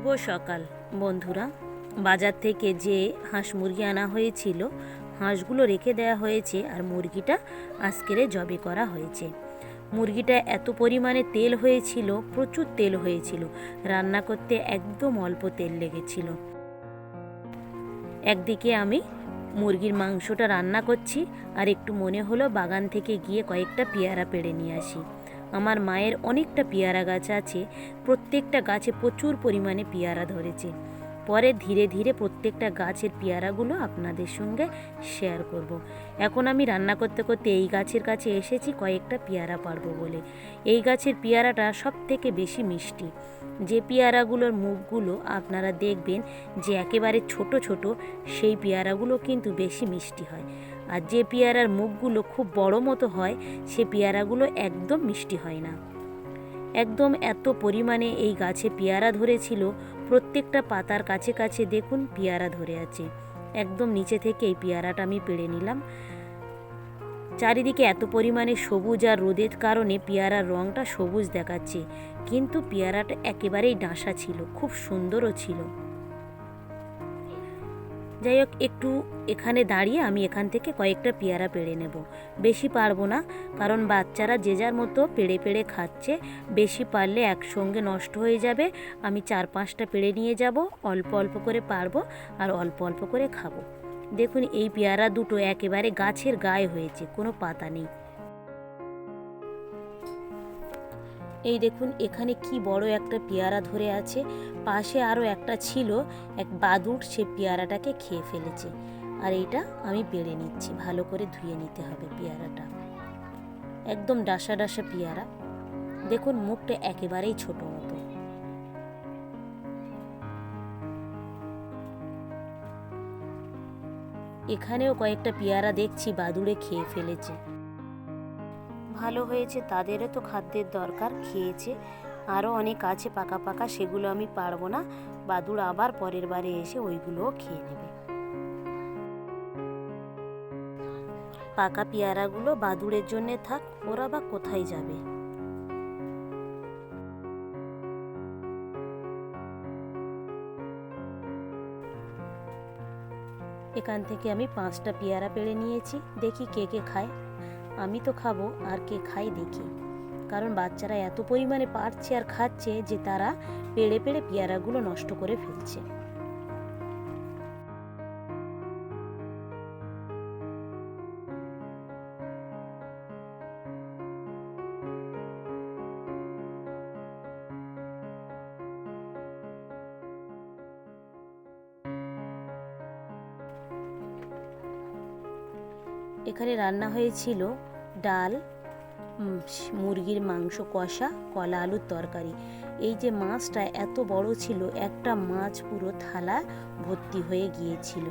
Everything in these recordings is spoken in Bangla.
শুভ সকাল। বন্ধুরা, বাজার থেকে যে হাঁস মুরগি আনা হয়েছিল, হাঁসগুলো রেখে দেওয়া হয়েছে আর মুরগিটা আজকেরে জবে করা হয়েছে। মুরগিটা এত পরিমাণে তেল হয়েছিল, প্রচুর তেল হয়েছিল। রান্না করতে একদম অল্প তেল লেগেছিল। একদিকে আমি মুরগির মাংসটা রান্না করছি আর একটু মনে হলো বাগান থেকে গিয়ে কয়েকটা পেয়ারা পেড়ে নিয়ে আসি। আমার মায়ের অনেকটা পেয়ারা গাছ আছে প্রত্যেকটা গাছে প্রচুর পরিমাণে পেয়ারা ধরেছে। পরে ধীরে ধীরে প্রত্যেকটা গাছের পেয়ারাগুলো আপনাদের সঙ্গে শেয়ার করব। এখন আমি রান্না করতে করতে এই গাছের কাছে এসেছি কয়েকটা পেয়ারা পারব বলে। এই গাছের পেয়ারাটা সব থেকে বেশি মিষ্টি। যে পেয়ারাগুলোর মুখগুলো আপনারা দেখবেন যে একেবারে ছোট ছোট, সেই পেয়ারাগুলো কিন্তু বেশি মিষ্টি হয়। আর যে পেয়ারার মুখগুলো খুব বড় মতো হয়, সে পেয়ারাগুলো একদম মিষ্টি হয় না। একদম এত পরিমাণে এই গাছে পেয়ারা ধরেছিল, প্রত্যেকটা পাতার কাছে কাছে দেখুন পেয়ারা ধরে আছে। একদম নিচে থেকে এই পেয়ারাটা আমি পেড়ে নিলাম। চারিদিকে এত পরিমাণে সবুজ আর রোদের কারণে পেয়ারার রঙটা সবুজ দেখাচ্ছে, কিন্তু পেয়ারাটা একেবারেই ডাঁসা ছিল, খুব সুন্দরও ছিল। যাই হোক, একটু এখানে দাঁড়িয়ে আমি এখান থেকে কয়েকটা পেয়ারা পেড়ে নেব। বেশি পারব না, কারণ বাচ্চারা যে যার মতো পেড়ে পেড়ে খাচ্ছে, বেশি পারলে একসঙ্গে নষ্ট হয়ে যাবে। আমি চার পাঁচটা পেড়ে নিয়ে যাব, অল্প অল্প করে পারব আর অল্প অল্প করে খাব। দেখুন, এই পেয়ারা দুটো একেবারে গাছের গায়ে হয়েছে, কোনো পাতা নেই। এই দেখুন, এখানে কি বড় একটা পেয়ারা ধরে আছে। পাশে আরও একটা ছিল, এক বাদুড় সে পেয়ারাটাকে খেয়ে ফেলেছে। আর এইটা আমি পেড়ে নিচ্ছি, ভালো করে ধুয়ে নিতে হবে পেয়ারাটা। একদম ডাসা ডাসা পেয়ারা। দেখুন, মুখটা একেবারেই ছোট মতো। এখানেও কয়েকটা পেয়ারা দেখছি বাদুড়ে খেয়ে ফেলেছে। ভালো হয়েছে, তাদেরও তো খাদ্যের দরকার, খেয়েছে। আরও অনেক আছে পাকা পাকা, সেগুলো আমি পারব না। বাদুড় আবার পরের বারে এসে ওইগুলোও খেয়ে নেবে। পাকা পেয়ারাগুলো বাদুড়ের জন্যে থাক, ওরা বা কোথায় যাবে? এখান থেকে আমি পাঁচটা পেয়ারা পেড়ে নিয়েছি, দেখি কে কে খায়। আমি তো খাব আর কে খাই দেখি। কারণ বাচ্চারা এত পরিমাণে পারছে আর খাচ্ছে যে তারা পেড়ে পেড়ে পেয়ারাগুলো নষ্ট করে ফেলছে। এখানে রান্না হয়েছিল ডাল মুরগির মাংস কষা, কলা আলুর তরকারি। এই যে মাছটা এত বড় ছিল, একটা মাছ পুরো থালা ভর্তি হয়ে গিয়েছিল।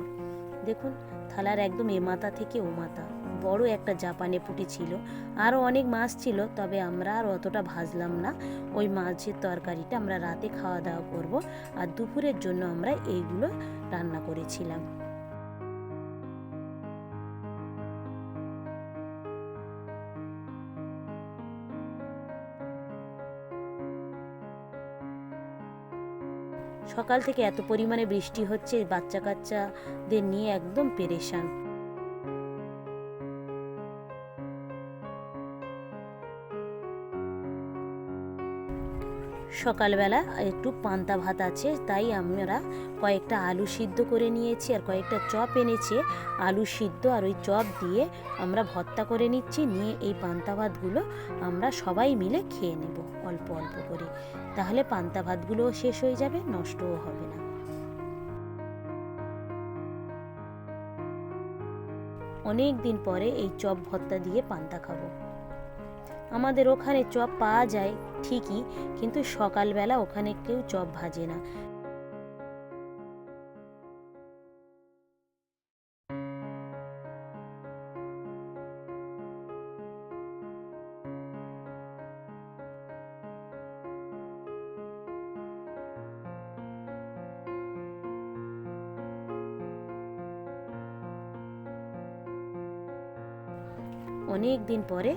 দেখুন, থালার একদম এ মাথা থেকে ও মাথা। বড় একটা জাপানে পুঁটি ছিল। আরও অনেক মাছ ছিল, তবে আমরা আর অতটা ভাজলাম না। ওই মাছের তরকারিটা আমরা রাতে খাওয়া দাওয়া করব। আর দুপুরের জন্য আমরা এইগুলো রান্না করেছিলাম। সকাল থেকে এত পরিমাণে বৃষ্টি হচ্ছে বাচ্চা কাচ্চাদের নিয়ে একদম পেরেশান। সকালবেলা একটু পান্তা ভাত আছে, তাই আমরা কয়েকটা আলু সিদ্ধ করে নিয়েছি আর কয়েকটা চপ এনেছে। আলু সিদ্ধ আর ওই চপ দিয়ে আমরা ভর্তা করে নিচ্ছি, নিয়ে এই পান্তা ভাতগুলো আমরা সবাই মিলে খেয়ে নেব অল্প অল্প করে। তাহলে পান্তা ভাতগুলোও শেষ হয়ে যাবে, নষ্টও হবে না। অনেক দিন পরে এই চপ ভর্তা দিয়ে পান্তা খাব। আমাদের ওখানে চপ পাওয়া যায়, ঠিকই, কিন্তু সকালবেলা ওখানে কেউ চপ ভাজে না। অনেক দিন পরে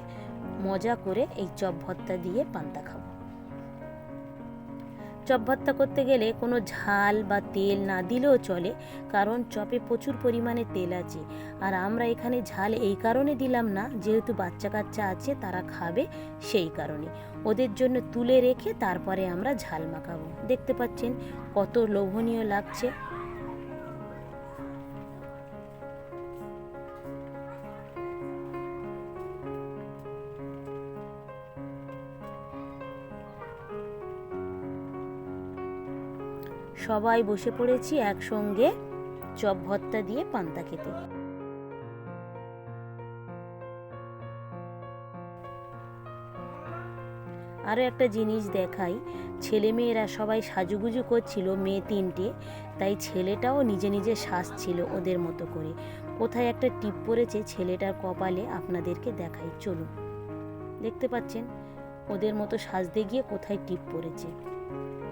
মজা করে এই চপ ভর্তা দিয়ে পান্তা খাব। চপ ভর্তা করতে গেলে কোনো ঝাল বা তেল না দিলেও চলে, কারণ চপে প্রচুর পরিমাণে তেল আছে। আর আমরা এখানে ঝাল এই কারণে দিলাম না, যেহেতু বাচ্চা কাচ্চা আছে, তারা খাবে সেই কারণে। ওদের জন্য তুলে রেখে তারপরে আমরা ঝাল মাখাবো। দেখতে পাচ্ছেন কত লোভনীয় লাগছে। সবাই বসে পড়েছি একসঙ্গে। চপ, ভর্তা দিয়ে পান্তা খেতে। আরও একটা জিনিস দেখাই। ছেলে মেয়েরা সবাই সাজুগুজু করছিল, মেয়ে তিনটে। তাই ছেলেটাও নিজে নিজে সাজছিল ওদের মতো করে। কোথায় একটা টিপ পড়েছে ছেলেটার কপালে আপনাদেরকে দেখাই। চলুন। দেখতে পাচ্ছেন? ওদের মতো সাজতে গিয়ে কোথায় টিপ পড়েছে?